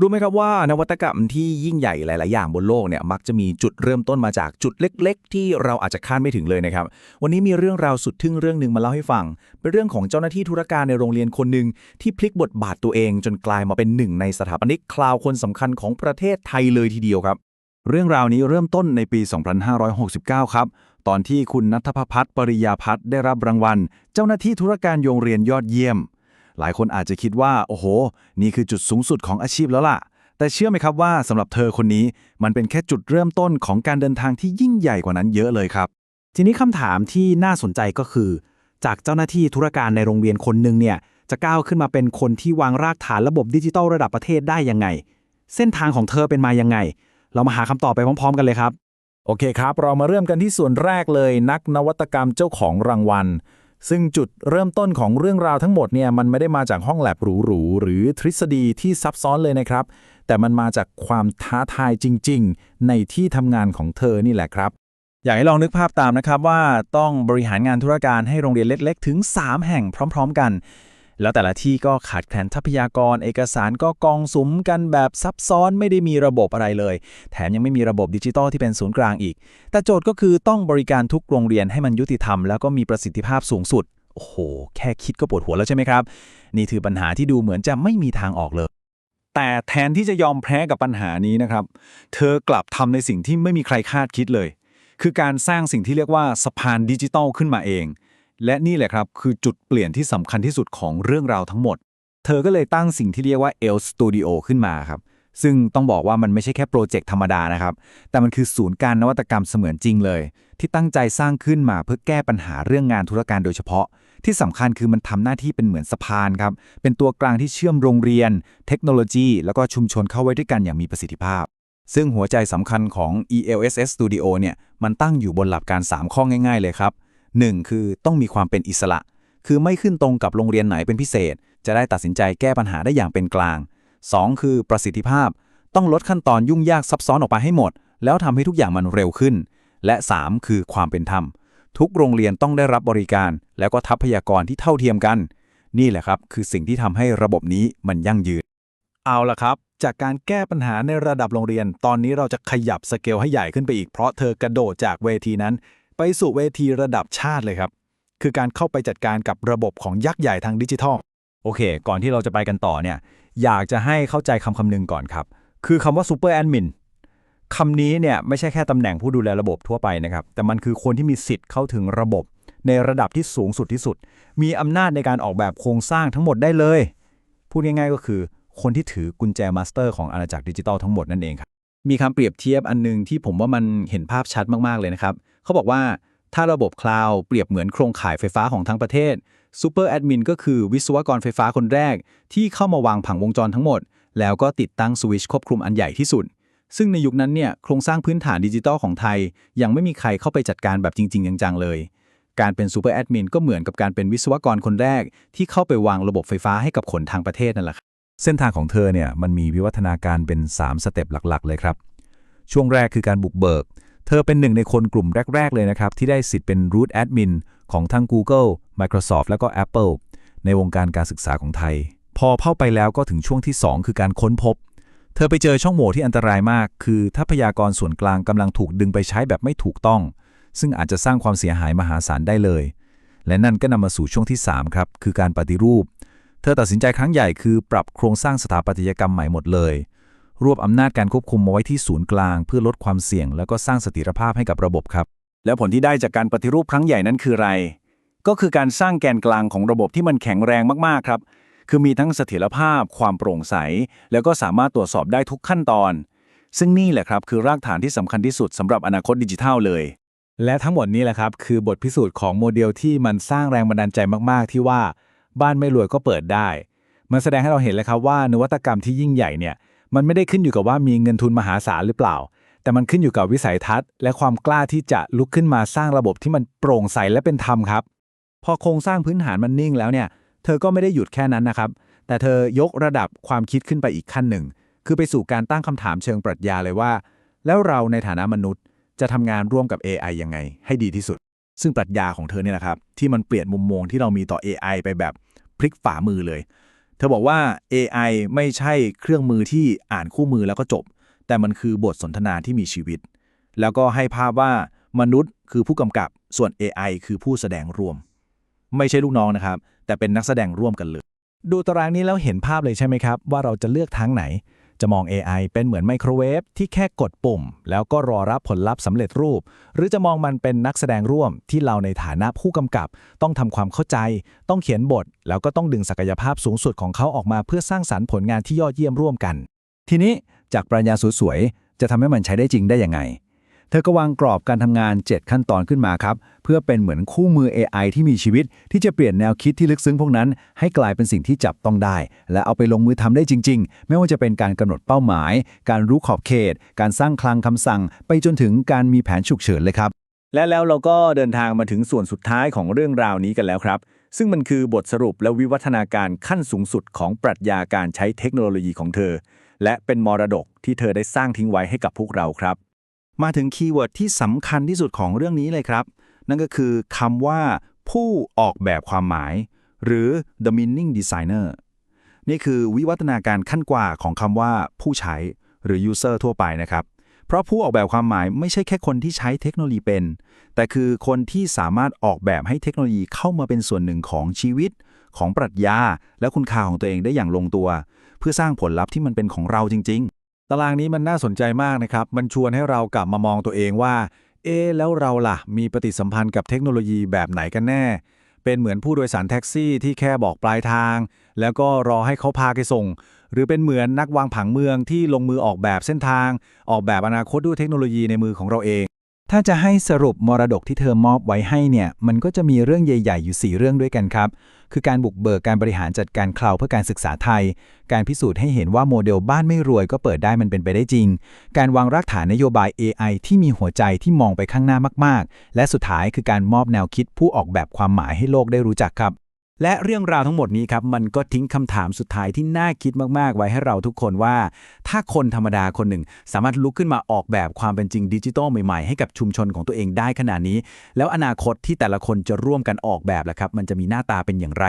รู้ไหมครับว่านวัตกรรมที่ยิ่งใหญ่หลาย ๆ อย่างบนโลกเนี่ยมักจะมีจุดเริ่มต้นมาจากจุดเล็ก ๆ ที่เราอาจจะคาดไม่ถึงเลยนะครับ วันนี้มีเรื่องราวสุดทึ่งเรื่องหนึ่งมาเล่าให้ฟัง เป็นเรื่องของเจ้าหน้าที่ธุรการในโรงเรียนคนหนึ่งที่พลิกบทบาทตัวเอง จนกลายมาเป็นหนึ่งในสถาปนิกคลาวคนสำคัญของประเทศไทยเลยทีเดียวครับ เรื่องราวนี้เริ่มต้นในปี 2569 ครับ ตอนที่คุณนัทพพัฒน์ปริยาพัฒน์ได้รับรางวัล เจ้าหน้าที่ธุรการโรงเรียนยอดเยี่ยม หลายคนอาจจะคิดว่า โอ้โห นี่คือจุดสูงสุดของอาชีพแล้วล่ะ แต่เชื่อไหมครับว่าสำหรับเธอคนนี้มันเป็นแค่จุดเริ่มต้นของการเดินทางที่ยิ่งใหญ่กว่านั้นเยอะเลยครับ ทีนี้คำถามที่น่าสนใจก็คือ จากเจ้าหน้าที่ธุรการในโรงเรียนคนหนึ่งเนี่ยจะก้าวขึ้นมาเป็นคนที่วางรากฐานระบบดิจิทัลระดับประเทศได้ยังไง เส้นทางของเธอเป็นมายังไง เรามาหาคำตอบไปพร้อม ๆ กันเลยครับ โอเคครับ เรามาเริ่มกันที่ส่วนแรกเลย นักนวัตกรรมเจ้าของรางวัล ซึ่งจุดเริ่มต้นของเรื่องราวทั้งหมดเนี่ยมันไม่ได้มาจากห้องแลบหรูๆหรือทฤษฎีที่ซับซ้อนเลยนะครับ แต่มันมาจากความท้าทายจริง ๆ ในที่ทำงานของเธอนี่แหละครับ อยากให้ลองนึกภาพตามนะครับว่าต้องบริหารงานธุรการให้โรงเรียนเล็ก ๆ ถึง 3 แห่งพร้อม ๆ กัน แล้วแต่ละที่ก็ขาดแคลนทรัพยากร เอกสารก็กองสุมกันแบบซับซ้อนไม่ได้มีระบบอะไรเลย แถมยังไม่มีระบบดิจิตอลที่เป็นศูนย์กลางอีก แต่โจทย์ก็คือต้องบริการทุกโรงเรียนให้มันยุติธรรมแล้วก็มีประสิทธิภาพสูงสุด โอ้โห แค่คิดก็ปวดหัวแล้วใช่ไหมครับ นี่คือปัญหาที่ดูเหมือนจะไม่มีทางออกเลย แต่แทนที่จะยอมแพ้กับปัญหานี้นะครับ เธอกลับทำในสิ่งที่ไม่มีใครคาดคิดเลย คือการสร้างสิ่งที่เรียกว่าสะพานดิจิตอลขึ้นมาเอง และนี่แหละครับ คือจุดเปลี่ยนที่สำคัญที่สุดของเรื่องราวทั้งหมด เธอก็เลยตั้งสิ่งที่เรียกว่า L Studio ขึ้นมาครับ ซึ่งต้องบอกว่ามันไม่ใช่แค่โปรเจกต์ธรรมดานะครับ แต่มันคือศูนย์การนวัตกรรมเสมือนจริงเลย ที่ตั้งใจสร้างขึ้นมาเพื่อแก้ปัญหาเรื่องงานธุรการโดยเฉพาะ ที่สำคัญคือมันทำหน้าที่เป็นเหมือนสะพานครับ เป็นตัวกลางที่เชื่อมโรงเรียน เทคโนโลยี แล้วก็ชุมชนเข้าไว้ด้วยกันอย่างมีประสิทธิภาพซึ่งหัวใจสำคัญของ ELSS Studio เนี่ย มันตั้งอยู่บนหลักการ 3 ข้อง่าย ๆ เลยครับ 1. คือต้องมีความเป็นอิสระ คือไม่ขึ้นตรงกับโรงเรียนไหนเป็นพิเศษ จะได้ตัดสินใจแก้ปัญหาได้อย่างเป็นกลาง 2. คือประสิทธิภาพ ต้องลดขั้นตอนยุ่งยากซับซ้อนออกไปให้หมด แล้วทำให้ทุกอย่างมันเร็วขึ้น และ 3. คือความเป็นธรรม ทุกโรงเรียนต้องได้รับบริการ แล้วก็ทรัพยากรที่เท่าเทียมกัน นี่แหละครับ คือสิ่งที่ทำให้ระบบนี้มันยั่งยืน เอาละครับ จากการแก้ปัญหาในระดับโรงเรียน ตอนนี้เราจะขยับสเกลให้ใหญ่ขึ้นไปอีกเพราะเธอกระโดดจากเวทีนั้น ไปสู่เวทีระดับชาติเลยครับ คือการเข้าไปจัดการกับระบบของยักษ์ใหญ่ทางดิจิทัล โอเค ก่อนที่เราจะไปกันต่อเนี่ย อยากจะให้เข้าใจคำคำหนึ่งก่อนครับ คือคำว่าซูเปอร์แอดมินคำนี้เนี่ยไม่ใช่แค่ตำแหน่งผู้ดูแลระบบทั่วไปนะครับ แต่มันคือคนที่มีสิทธิ์เข้าถึงระบบ ในระดับที่สูงสุดที่สุด มีอำนาจในการออกแบบโครงสร้างทั้งหมดได้เลย พูดง่ายๆก็คือ คนที่ถือกุญแจมาสเตอร์ของอาณาจักรดิจิทัลทั้งหมดนั่นเองครับ มีคำเปรียบเทียบอันนึงที่ผมว่ามันเห็นภาพชัดมากๆเลยนะครับ เขาบอกว่าถ้าระบบคลาวด์เปรียบเหมือนโครงข่ายไฟฟ้าของทั้งประเทศซูเปอร์แอดมินก็คือวิศวกรไฟฟ้าคนแรก ที่เข้ามาวางผังวงจรทั้งหมด แล้วก็ติดตั้งสวิชควบคุมอันใหญ่ที่สุด ซึ่งในยุคนั้นเนี่ยโครงสร้างพื้นฐานดิจิทัลของไทย ยังไม่มีใครเข้าไปจัดการแบบจริง ๆ จังๆเลย การเป็นซูเปอร์แอดมินก็เหมือนกับการเป็นวิศวกรคนแรก ที่เข้าไปวางระบบไฟฟ้าให้กับคนทางประเทศนั่นแหละครับเส้นทางของเธอเนี่ยมันมีวิวัฒนาการเป็น 3 สเต็ปหลักๆ เลยครับ ช่วงแรกคือการบุกเบิก เธอเป็นหนึ่งในคนกลุ่มแรก ๆ เลยนะครับ ที่ได้สิทธิ์เป็น root admin ของทั้ง Google Microsoft แล้วก็ Apple ในวงการการศึกษาของไทย พอเข้าไปแล้วก็ถึงช่วงที่ 2 คือการค้นพบ เธอไปเจอช่องโหว่ที่อันตรายมาก คือทรัพยากรส่วนกลางกำลังถูกดึงไปใช้แบบไม่ถูกต้อง ซึ่งอาจจะสร้างความเสียหายมหาศาลได้เลย และนั่นก็นำมาสู่ช่วงที่ 3 ครับ คือการปฏิรูป เธอตัดสินใจครั้งใหญ่คือปรับโครงสร้างสถาปัตยกรรมใหม่หมดเลย รวบอำนาจการควบคุมมาไว้ที่ศูนย์กลาง เพื่อลดความเสี่ยง แล้วก็สร้างเสถียรภาพให้กับระบบครับ แล้วผลที่ได้จากการปฏิรูปครั้งใหญ่นั้นคืออะไร ก็คือการสร้างแกนกลางของระบบที่มันแข็งแรงมากๆครับ คือมีทั้งเสถียรภาพ ความโปร่งใส แล้วก็สามารถตรวจสอบได้ทุกขั้นตอน ซึ่งนี่แหละครับคือรากฐานที่สำคัญที่สุดสำหรับอนาคตดิจิทัลเลย และทั้งหมดนี้แหละครับ คือบทพิสูจน์ของโมเดลที่มันสร้างแรงบันดาลใจมากๆ ที่ว่าบ้านไม่รวยก็เปิดได้ มันแสดงให้เราเห็นเลยครับว่านวัตกรรมที่ยิ่งใหญ่เนี่ย มันไม่ได้ขึ้นอยู่กับว่ามีเงินทุนมหาศาลหรือเปล่า แต่มันขึ้นอยู่กับวิสัยทัศน์ และความกล้าที่จะลุกขึ้นมาสร้างระบบที่มันโปร่งใสและเป็นธรรมครับ พอโครงสร้างพื้นฐานมันนิ่งแล้วเนี่ย เธอก็ไม่ได้หยุดแค่นั้นนะครับ แต่เธอยกระดับความคิดขึ้นไปอีกขั้นหนึ่ง คือไปสู่การตั้งคำถามเชิงปรัชญาเลยว่า แล้วเราในฐานะมนุษย์ จะทำงานร่วมกับ AI ยังไง ให้ดีที่สุด ซึ่งปรัชญาของเธอเนี่ยนะครับที่มันเปลี่ยนมุมมองที่เรามีต่อ AI ไปแบบพลิกฝ่ามือเลย ธอบอกว่า AI ไม่ใช่เครื่องมือที่อ่านคู่มือแล้วก็จบ แต่มันคือบทสนทนาที่มีชีวิต แล้วก็ให้ภาพว่ามนุษย์คือผู้กำกับ ส่วน AI คือผู้แสดงร่วม ไม่ใช่ลูกน้องนะครับ แต่เป็นนักแสดงร่วมกันเลย ดูตารางนี้แล้วเห็นภาพเลยใช่ไหมครับ ว่าเราจะเลือกทางไหน จะมอง AI เป็นเหมือนไมโครเวฟที่แค่กดปุ่ม แล้วก็รอรับผลลัพธ์สำเร็จรูป หรือจะมองมันเป็นนักแสดงร่วมที่เราในฐานะผู้กำกับ ต้องทำความเข้าใจ ต้องเขียนบท แล้วก็ต้องดึงศักยภาพสูงสุดของเขาออกมาเพื่อสร้างสรรค์ผลงานที่ยอดเยี่ยมร่วมกัน ทีนี้จากปรัญญาสวยๆจะทำให้มันใช้ได้จริงได้ยังไง เธอก็วางกรอบการทำงาน 7 ขั้นตอนขึ้นมาครับ เพื่อเป็นเหมือนคู่มือ AI ที่มีชีวิต ที่จะเปลี่ยนแนวคิดที่ลึกซึ้งพวกนั้น ให้กลายเป็นสิ่งที่จับต้องได้ และเอาไปลงมือทำได้จริง ๆ ไม่ว่าจะเป็นการกำหนดเป้าหมาย การรู้ขอบเขต การสร้างคลังคำสั่ง ไปจนถึงการมีแผนฉุกเฉินเลยครับ และแล้วเราก็เดินทางมาถึงส่วนสุดท้ายของเรื่องราวนี้กันแล้วครับ ซึ่งมันคือบทสรุปและวิวัฒนาการขั้นสูงสุดของปรัชญาการใช้เทคโนโลยีของเธอ และเป็นมรดกที่เธอได้สร้างทิ้งไว้ให้กับพวกเราครับ มาถึงคีย์เวิร์ดที่สำคัญที่สุดของเรื่องนี้เลยครับ นั่นก็คือคำว่า ผู้ออกแบบความหมาย หรือ the meaning designer นี่คือวิวัฒนาการขั้นกว่าของคำว่า ผู้ใช้ หรือ user ทั่วไปนะครับ เพราะผู้ออกแบบความหมายไม่ใช่แค่คนที่ใช้เทคโนโลยีเป็น แต่คือคนที่สามารถออกแบบให้เทคโนโลยีเข้ามาเป็นส่วนหนึ่งของชีวิต ของปรัชญา และคุณค่าของตัวเองได้อย่างลงตัว เพื่อสร้างผลลัพธ์ที่มันเป็นของเราจริง ตารางนี้มันน่าสนใจมากนะครับ มันชวนให้เรากลับมามองตัวเองว่า เอ๊แล้วเราล่ะ มีปฏิสัมพันธ์กับเทคโนโลยีแบบไหนกันแน่ เป็นเหมือนผู้โดยสารแท็กซี่ที่แค่บอกปลายทาง แล้วก็รอให้เขาพาไปส่ง หรือเป็นเหมือนนักวางผังเมืองที่ลงมือออกแบบเส้นทาง ออกแบบอนาคตด้วยเทคโนโลยีในมือของเราเอง ถ้าจะให้สรุปมรดกที่เธอมอบไว้ให้เนี่ย มันก็จะมีเรื่องใหญ่ ๆ อยู่ 4 เรื่องด้วยกันครับ คือการบุกเบิกการบริหารจัดการคลาวเพื่อการศึกษาไทย การพิสูจน์ให้เห็นว่าโมเดลบ้านไม่รวยก็เปิดได้มันเป็นไปได้จริง การวางรากฐานนโยบาย AI ที่มีหัวใจที่มองไปข้างหน้ามากๆ และสุดท้ายคือการมอบแนวคิดผู้ออกแบบความหมายให้โลกได้รู้จักครับ และเรื่องราวทั้งหมดนี้ครับมันก็ทิ้งคำถามสุดท้ายที่น่าคิดมากๆ ไว้ให้เราทุกคนว่า ถ้าคนธรรมดาคนหนึ่ง สามารถลุกขึ้นมาออกแบบความเป็นจริงดิจิทัลใหม่ๆ ให้กับชุมชนของตัวเองได้ขนาดนี้ แล้วอนาคตที่แต่ละคนจะร่วมกันออกแบบล่ะครับ มันจะมีหน้าตาเป็นอย่างไร